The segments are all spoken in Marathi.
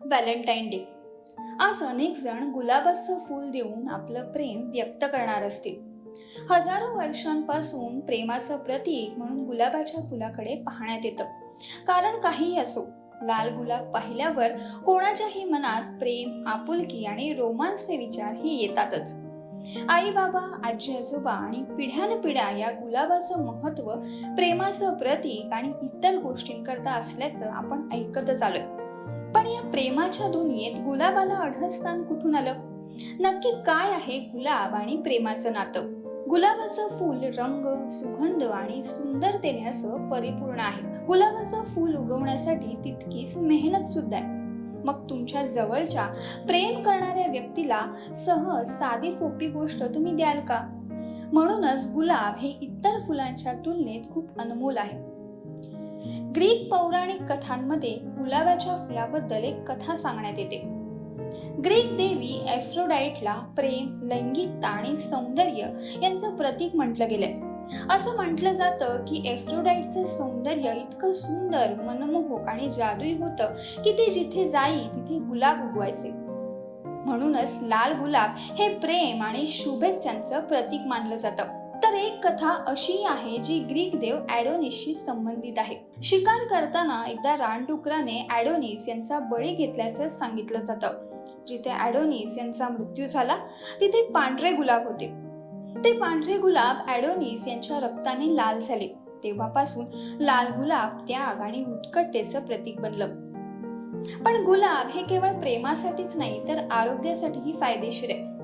Valentine day. आज अनेक जण गुलाबाचं फूल देऊन आपलं प्रेम व्यक्त करणार असतील. हजारो वर्षांपासून प्रेमाचं प्रतीक म्हणून गुलाबाच्या फुलाकडे पाहण्यात येतं. कारण काहीही असो लाल गुलाब पाहिल्यावर कोणाच्याही मनात प्रेम आपुलकी आणि रोमांसचे विचार हे येतातच. आई बाबा आजी आजोबा आणि पिढ्यानपिढ्या या गुलाबाचं महत्त्व प्रेमाचं प्रतीक आणि इतर गोष्टींकरता असल्याचं आपण ऐकतच आलोय. पण या प्रेमाच्या दुनियेत गुलाबाला अढस्थान कुठून आलं? नक्की काय आहे गुलाब आणि प्रेमाचं नातं? गुलाबाचं फूल रंग सुगंध आणि सुंदरतेने असं परिपूर्ण आहे. गुलाबाचं फूल उगवण्यासाठी तितकीच मेहनत सुद्धा आहे. मग तुमच्या जवळच्या प्रेम करणाऱ्या व्यक्तीला सहज साधी सोपी गोष्ट तुम्ही द्याल का? म्हणूनच गुलाब हे इतर फुलांच्या तुलनेत खूप अनमोल आहे. ग्रीक पौराणिक कथांमध्ये गुलाबाच्या फुलाबद्दल एक कथा सांगण्यात येते. ग्रीक देवी एफ्रोडाईटला प्रेम लैंगिकता आणि सौंदर्य यांचं प्रतीक म्हटलं गेलंय. असं म्हटलं जातं की एफ्रोडाईटचं सौंदर्य इतकं सुंदर मनमोहक आणि जादुई होतं की ते जिथे जाई तिथे गुलाब उगवायचे. म्हणूनच लाल गुलाब हे प्रेम आणि शुभेच्छांचं प्रतीक मानलं जातं. तर एक कथा अशी आहे जी ग्रीक देव ॲडोनिसशी संबंधित आहे. शिकार करताना एकदा रानडुकराने ॲडोनिस यांचा बळी घेतल्याचं सांगितलं जातं. जिथे ॲडोनिस यांचा मृत्यू झाला तिथे पांढरे गुलाब होते. ते पांढरे गुलाब ॲडोनिस यांच्या रक्ताने लाल झाले. तेव्हापासून लाल गुलाब त्याग आणि उत्कटतेचं प्रतीक बनलं. पण गुलाब हे केवळ प्रेमासाठीच नाही तर आरोग्यासाठीही फायदेशीर आहे.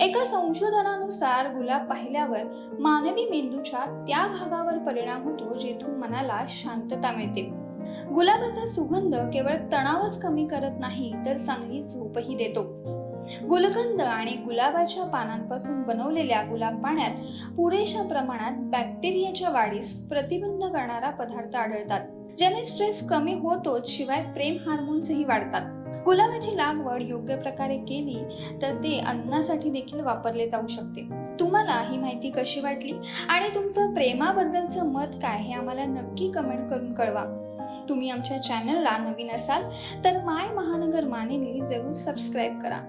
एका संशोधनानुसार गुलाब पाहिल्यावर मानवी मेंदूच्या त्या भागावर परिणाम होतो जेथून मनाला शांतता मिळते. गुलाबाचा सुगंध केवळ तणावच कमी करत नाही तर चांगली झोपही देतो. गुलकंद आणि गुलाबाच्या पानांपासून बनवलेल्या गुलाब पाण्यात पुरेशा प्रमाणात बॅक्टेरियाच्या वाढीस प्रतिबंध करणारा पदार्थ आढळतात ज्याने स्ट्रेस कमी होतोच शिवाय प्रेम हार्मोन्सही वाढतात. गुलाबाची लागवड योग्य प्रकारे केली तर ते अन्नासाठी देखील वापरले जाऊ शकते. तुम्हाला ही माहिती कशी वाटली आणि तुमचं प्रेमाबद्दलचं मत काय हे आम्हाला नक्की कमेंट करून कळवा. तुम्ही आमच्या चॅनलला नवीन असाल तर माय महानगर मानेनी जरूर सबस्क्राईब करा.